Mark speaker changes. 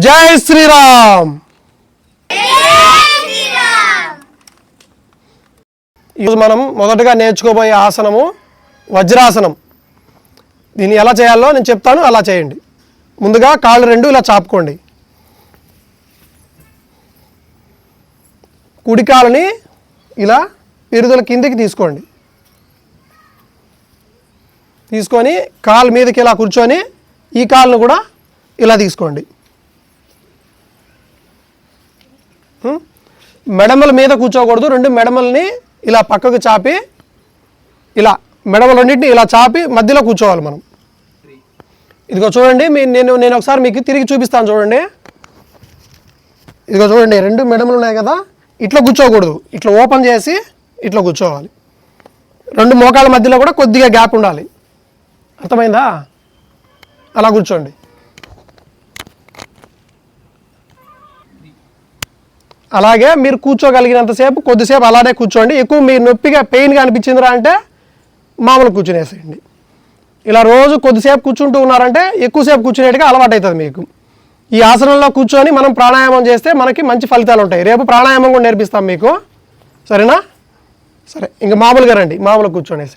Speaker 1: జై శ్రీరామ్. ఈరోజు మనం మొదటగా నేర్చుకోబోయే ఆసనము వజ్రాసనం. దీన్ని ఎలా చేయాలో నేను చెప్తాను అలా చేయండి. ముందుగా కాళ్ళు రెండు ఇలా చాపుకోండి. కుడికాలని ఇలా పిరుదల కిందికి తీసుకోండి. తీసుకొని కాలు మీదకి ఇలా కూర్చొని ఈ కాలును కూడా ఇలా తీసుకోండి. మెడమల మీద కూర్చోకూడదు రెండు మెడమల్ని ఇలా పక్కకు చాపి ఇలా మెడమలు రెండింటిని ఇలా చాపి మధ్యలో కూర్చోవాలి మనం. ఇదిగో చూడండి మీ నేను నేను ఒకసారి మీకు తిరిగి చూపిస్తాను చూడండి. ఇదిగో చూడండి రెండు మెడమలు ఉన్నాయి కదా ఇట్లా కూర్చోకూడదు. ఇట్లా ఓపెన్ చేసి ఇట్లా కూర్చోవాలి. రెండు మోకాళ్ళ మధ్యలో కూడా కొద్దిగా గ్యాప్ ఉండాలి. అర్థమైందా? అలా కూర్చోండి. అలాగే మీరు కూర్చోగలిగినంతసేపు కొద్దిసేపు అలానే కూర్చోండి. ఎక్కువ మీరు నొప్పిగా పెయిన్గా అనిపించిందిరా అంటే మామూలు కూర్చునేసేయండి. ఇలా రోజు కొద్దిసేపు కూర్చుంటూ ఉన్నారంటే ఎక్కువసేపు కూర్చునేట్టుగా అలవాటు అవుతుంది మీకు. ఈ ఆసనంలో కూర్చొని మనం ప్రాణాయామం చేస్తే మనకి మంచి ఫలితాలు ఉంటాయి రేపు ప్రాణాయామం కూడా నేర్పిస్తాం మీకు. సరేనా? సరే ఇంకా మామూలుగా రండి. మామూలుగా కూర్చోనేసి